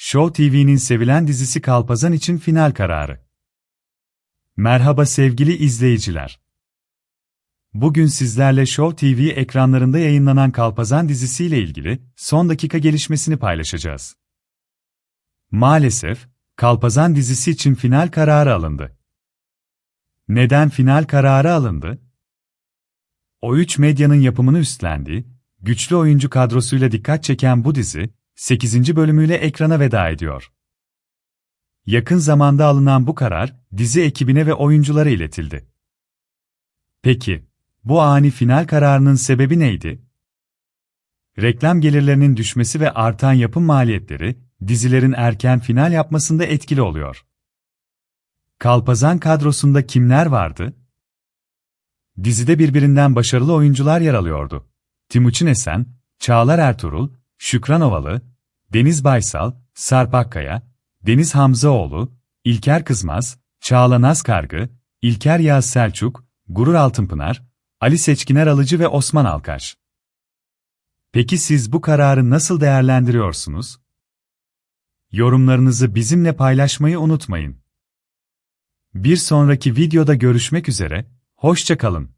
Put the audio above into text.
Show TV'nin sevilen dizisi Kalpazan için final kararı. Merhaba sevgili izleyiciler. Bugün sizlerle Show TV ekranlarında yayınlanan Kalpazan dizisiyle ilgili son dakika gelişmesini paylaşacağız. Maalesef, Kalpazan dizisi için final kararı alındı. Neden final kararı alındı? O3 Medya'nın yapımını üstlendiği, güçlü oyuncu kadrosuyla dikkat çeken bu dizi, 8. bölümüyle ekrana veda ediyor. Yakın zamanda alınan bu karar, dizi ekibine ve oyunculara iletildi. Peki, bu ani final kararının sebebi neydi? Reklam gelirlerinin düşmesi ve artan yapım maliyetleri, dizilerin erken final yapmasında etkili oluyor. Kalpazan kadrosunda kimler vardı? Dizide birbirinden başarılı oyuncular yer alıyordu. Timuçin Esen, Çağlar Ertuğrul, Şükran Ovalı, Deniz Baysal, Sarp Akkaya, Deniz Hamzaoğlu, İlker Kızmaz, Çağla Nazkargı, İlker Yağız Selçuk, Gurur Altınpınar, Ali Seçkiner Alıcı ve Osman Alkaş. Peki siz bu kararı nasıl değerlendiriyorsunuz? Yorumlarınızı bizimle paylaşmayı unutmayın. Bir sonraki videoda görüşmek üzere, hoşça kalın.